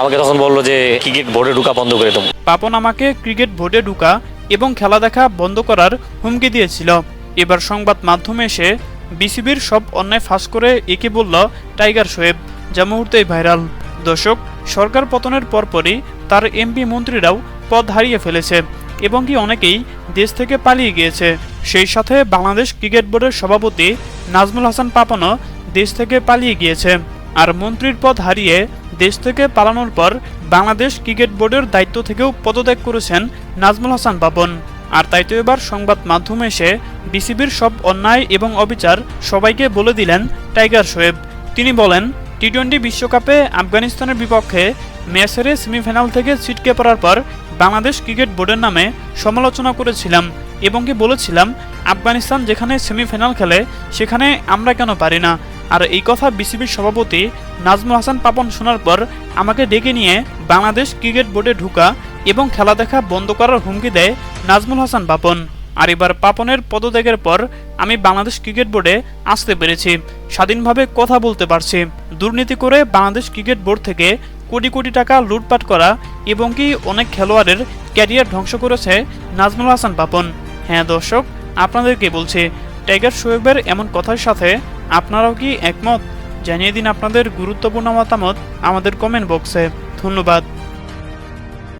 আমাকে তখন বলল যে ক্রিকেট বোর্ডে ঢুকা বন্ধ করে দেবো। পাপন আমাকে ক্রিকেট বোর্ডে ঢুকা এবং খেলা দেখা বন্ধ করার হুমকি দিয়েছিল। এবার সংবাদ মাধ্যমে এসে বিসিবির সব অন্যায় ফাঁস করে একে বলল টাইগার শোয়েব যা মুহূর্তেই ভাইরাল। দর্শক, সরকার পতনের পরপরই তার এমপি মন্ত্রীরাও পদ হারিয়ে ফেলেছে এবং কি অনেকেই দেশ থেকে পালিয়ে গিয়েছে। সেই সাথে বাংলাদেশ ক্রিকেট বোর্ডের সভাপতি নাজমুল হাসান পাপনও দেশ থেকে পালিয়ে গিয়েছে। আর মন্ত্রীর পদ হারিয়ে দেশ থেকে পালানোর পর বাংলাদেশ ক্রিকেট বোর্ডের দায়িত্ব থেকেও পদত্যাগ করেছেন নাজমুল হাসান বাবন। আর তাই তো এবার সংবাদ মাধ্যমে এসে বিসিবির সব অন্যায় এবং অবিচার সবাইকে বলে দিলেন টাইগার শোয়েব তিনি বলেন টি টোয়েন্টি বিশ্বকাপে আফগানিস্তানের বিপক্ষে ম্যাচের সেমিফাইনাল থেকে ছিটকে পড়ার পর বাংলাদেশ ক্রিকেট বোর্ডের নামে সমালোচনা করেছিলাম এবং কি বলেছিলাম, আফগানিস্তান যেখানে সেমিফাইনাল খেলে সেখানে আমরা কেন পারি না? আর এই কথা বিসিবির সভাপতি নাজমুল হাসান পাপন শোনার পর আমাকে ডেকে নিয়ে বাংলাদেশ ক্রিকেট বোর্ডে ঢুকা এবং খেলা দেখা বন্ধ করার হুমকি দেয় নাজমুল হাসান পাপন। আর এবার পাপনের পদত্যাগের পর আমি বাংলাদেশ ক্রিকেট বোর্ডে আসতে পেরেছি। স্বাধীনভাবে কথা বলতে পারছি। দুর্নীতি করে বাংলাদেশ ক্রিকেট বোর্ড থেকে কোটি কোটি টাকা লুটপাট করা এবং কি অনেক খেলোয়াড়ের ক্যারিয়ার ধ্বংস করেছে নাজমুল হাসান পাপন। হ্যাঁ দর্শক, আপনাদেরকে বলছি, টাইগার শোয়েবের এমন কথার সাথে আপনারাও কি একমত? জানিয়ে দিন আপনাদের গুরুত্বপূর্ণ মতামত আমাদের কমেন্ট বক্সে ধন্যবাদ।